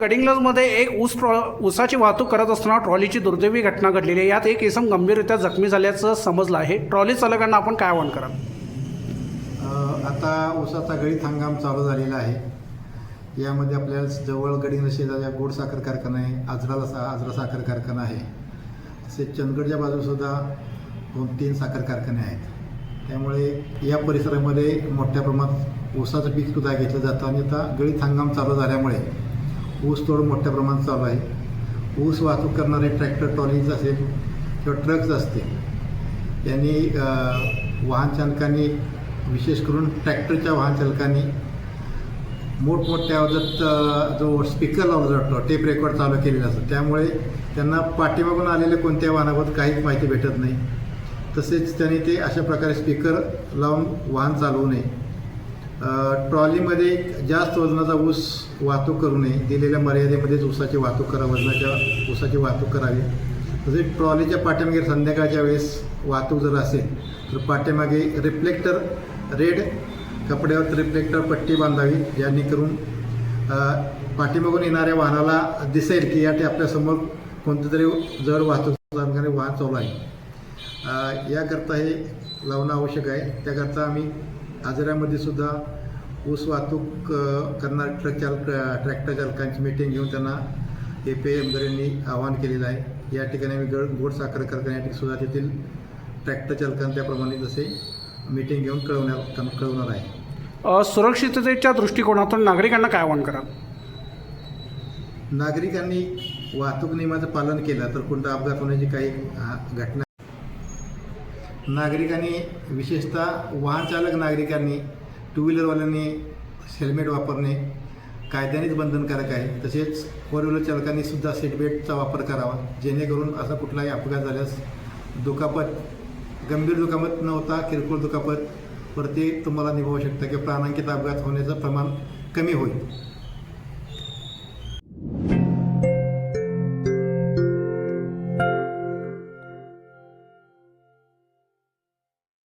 कडिंगलजमध्ये एक ऊस ट्रॉ ऊसाची वाहतूक करत असताना ट्रॉलीची दुर्दैवी घटना घडलेली आहे. यात एक इसम गंभीररित्या जखमी झाल्याचं समजलं आहे. ट्रॉली चालकांना आपण काय आवाहन कराल? आता ऊसाचा गळीत हंगाम चालू झालेला आहे. यामध्ये आपल्याला जवळ गडिंग शेजारच्या गोड साखर कारखाना आहे. आजराला सा आजरा साखर कारखाना आहे. तसेच चंदगडच्या बाजूसुद्धा दोन तीन साखर कारखाने आहेत. त्यामुळे या परिसरामध्ये मोठ्या प्रमाणात ऊसाचं पीकसुद्धा घेतलं जातं. आणि आता गळीत हंगाम चालू झाल्यामुळे ऊस तोड मोठ्या प्रमाणात चालू आहे. ऊस वाहतूक करणारे ट्रॅक्टर ट्रॉलीज असेल किंवा ट्रक्स असतील यांनी अ, वाहन चालकांनी विशेष करून ट्रॅक्टरच्या वाहन चालकांनी मोठमोठ्या आवाजात जो स्पीकर लावला जातो टेप रेकॉर्ड चालू केलेला असतो. त्यामुळे त्यांना पाठीमागून आलेल्या कोणत्या वाहनाबाबत काहीच माहिती भेटत नाही. तसेच त्यांनी ते अशा प्रकारे स्पीकर लावून वाहन चालवू नये. ट्रॉलीमध्ये जास्त वजनाचा ऊस वाहतूक करू नये. दिलेल्या मर्यादेमध्येच ऊसाची वाहतूक करा वजनाच्या ऊसाची वाहतूक करावी. तसेच ट्रॉलीच्या पाठीमागे संध्याकाळच्या वेळेस वाहतूक जर असेल तर पाठीमागे रिफ्लेक्टर रेड कपड्यावर रिफ्लेक्टर पट्टी बांधावी जेणेकरून पाठीमागून येणाऱ्या वाहनाला दिसेल की या आपल्यासमोर कोणतं तरी जड वाहतूक वाहन चालू आहे. याकरता हे लावणं आवश्यक आहे. त्याकरता आम्ही आजऱ्यामध्ये सुद्धा ऊस वाहतूक करणारे ट्रक चालक ट्रॅक्टर चालकांची मीटिंग घेऊन त्यांना ए पी एमदारांनी आवाहन केलेलं आहे. या ठिकाणी आम्ही गड गोड साखर कारखान्यासाठी सुद्धा तेथील ट्रॅक्टर चालकांना त्याप्रमाणे जसे मीटिंग घेऊन कळवण्यात कळवणार आहे. सुरक्षिततेच्या दृष्टिकोनातून नागरिकांना काय आवाहन कराल? नागरिकांनी वाहतूक नियमाचं पालन केलं तर कोणता अपघात होण्याची काही घटना नागरिकांनी विशेषतः वाहनचालक नागरिकांनी टू व्हीलरवाल्यांनी हेल्मेट वापरणे कायद्यानेच बंधनकारक आहे. तसेच फोर व्हीलर चालकांनी सुद्धा सीटबेल्टचा वापर करावा जेणेकरून असा कुठलाही अपघात झाल्यास दुखापत गंभीर दुखापत न होता किरकोळ दुखापत वरती तुम्हाला निभावू शकता किंवा प्राणांकित अपघात होण्याचं प्रमाण कमी होईल.